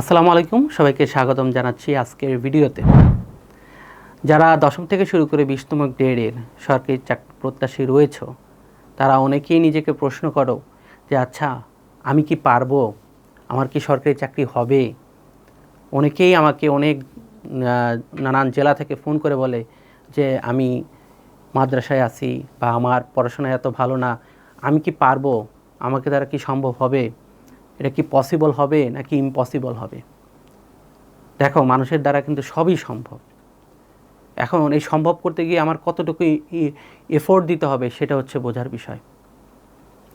আসসালামু আলাইকুম, সবাইকে স্বাগতম জানাচ্ছি আজকের ভিডিওতে। যারা দশম থেকে শুরু করে বিশতম গ্রেডের সরকারি চাকরি প্রত্যাশী রয়েছ, তারা অনেকেই নিজেকে প্রশ্ন করো যে আচ্ছা আমি কি পারব? আমার কি সরকারি চাকরি হবে? অনেকেই আমাকে অনেক নানান জেলা থেকে ফোন করে বলে যে, আমি মাদ্রাসায় আছি বা আমার পড়াশোনা এত ভালো না, আমি কি পারব? আমাকে দ্বারা কি সম্ভব হবে? এটা কি পসিবল হবে নাকি ইম্পসিবল হবে? দেখো, মানুষের দ্বারা কিন্তু সবই সম্ভব। এখন এই সম্ভব করতে গিয়ে আমার কতটুকু এফোর্ট দিতে হবে সেটা হচ্ছে বোঝার বিষয়।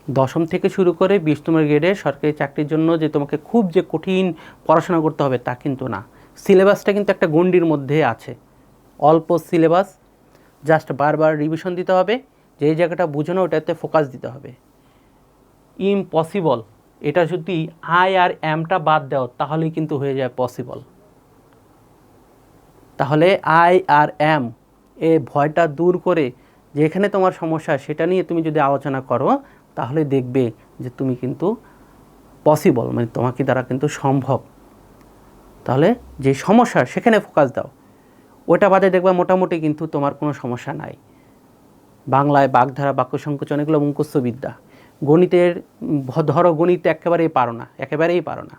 দশম থেকে শুরু করে বিশতম গ্রেডে সরকারি চাকরির জন্য যে তোমাকে খুব যে কঠিন পড়াশোনা করতে হবে তা কিন্তু না। সিলেবাসটা কিন্তু একটা গণ্ডির মধ্যে আছে। অল্প সিলেবাস জাস্ট বারবার রিভিশন দিতে হবে। যেই জায়গাটা বুঝানো ওটাতে ফোকাস দিতে হবে। ইম্পসিবল এটা যদি আই আর এমটা বাদ দাও, তাহলেই কিন্তু হয়ে যায় পসিবল তাহলে আই আর এম এ ভয়টা দূর করে যেখানে তোমার সমস্যা সেটা নিয়ে তুমি যদি আলোচনা করো, তাহলে দেখবে যে তুমি কিন্তু পসিবল মানে তোমাকে দ্বারা কিন্তু সম্ভব। তাহলে যে সমস্যা, সেখানে ফোকাস দাও। ওটা বাদে দেখবা মোটামুটি কিন্তু তোমার কোনো সমস্যা নাই। বাংলায় বাগধারা, বাক্য সংকোচন এগুলো মুখস্থ বিদ্যা গণিতের ধরো গণিত একেবারেই পারো না, একেবারেই পারো না।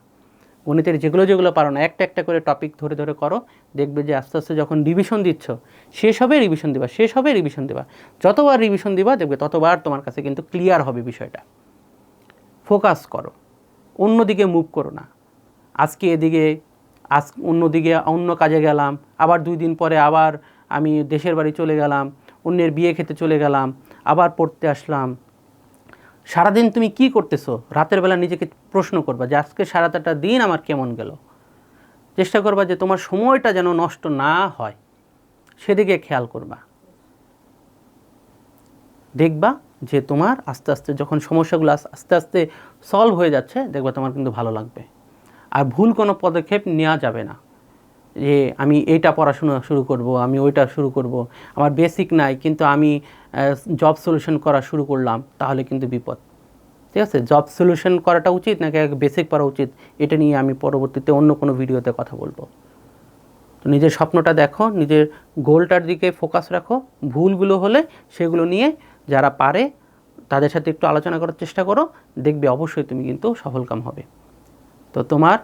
গণিতের যেগুলো যেগুলো পারো না, একটা একটা করে টপিক ধরে ধরে করো, দেখবে যে আস্তে আস্তে যখন রিভিশন দিচ্ছ, শেষ হবে রিভিশন দিবা, শেষ হবে রিভিশন দিবা। যতবার রিভিশন দিবা, দেখবে ততবার তোমার কাছে কিন্তু ক্লিয়ার হবে বিষয়টা। ফোকাস করো। অন্যদিকে মুভ করো না। আজকে এদিকে, আজ অন্যদিকে, অন্য কাজে গেলাম, আবার দুই দিন পরে আবার আমি দেশের বাড়ি চলে গেলাম, অন্যের বিয়ে খেতে চলে গেলাম, আবার পড়তে আসলাম সারাদিন তুমি কি করতেছো? রাতের বেলা নিজেকে প্রশ্ন করবা যে আজকে সারাটাটা দিন আমার কেমন গেল? চেষ্টা করবা যে তোমার সময়টা যেন নষ্ট না হয়। সেদিকে খেয়াল করবা। দেখবা যে তোমার আস্তে আস্তে যখন সমস্যাগুলো আস্তে আস্তে সলভ হয়ে যাচ্ছে, দেখবা তোমার কিন্তু ভালো লাগবে। আর ভুল কোনো পদক্ষেপ নেওয়া যাবে না। যে আমি এইটা পড়াশোনা শুরু করব, আমি ওইটা শুরু করব। আমার বেসিক নাই, কিন্তু আমি জব সলিউশন করা শুরু করলাম, তাহলে কিন্তু বিপদ। ঠিক আছে? জব সলিউশন করাটা উচিত নাকি বেসিক করা উচিত? এটা নিয়ে আমি পরবর্তীতে অন্য কোনো ভিডিওতে কথা বলব। তো নিজের স্বপ্নটা দেখো, নিজের গোলটার দিকে ফোকাস রাখো। ভুলগুলো হলে সেগুলো নিয়ে যারা পারে, তাদের সাথে একটু আলোচনা করার চেষ্টা করো। দেখবে অবশ্যই তুমি কিন্তু সফলকাম হবে। তো তোমার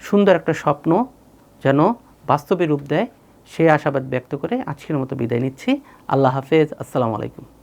সুন্দর একটা স্বপ্ন যেন বাস্তবে রূপ দেয় সে আশাবাদ ব্যক্ত করে আজকের মতো বিদায় নিচ্ছি। আল্লাহ হাফেজ। আসসালামু আলাইকুম।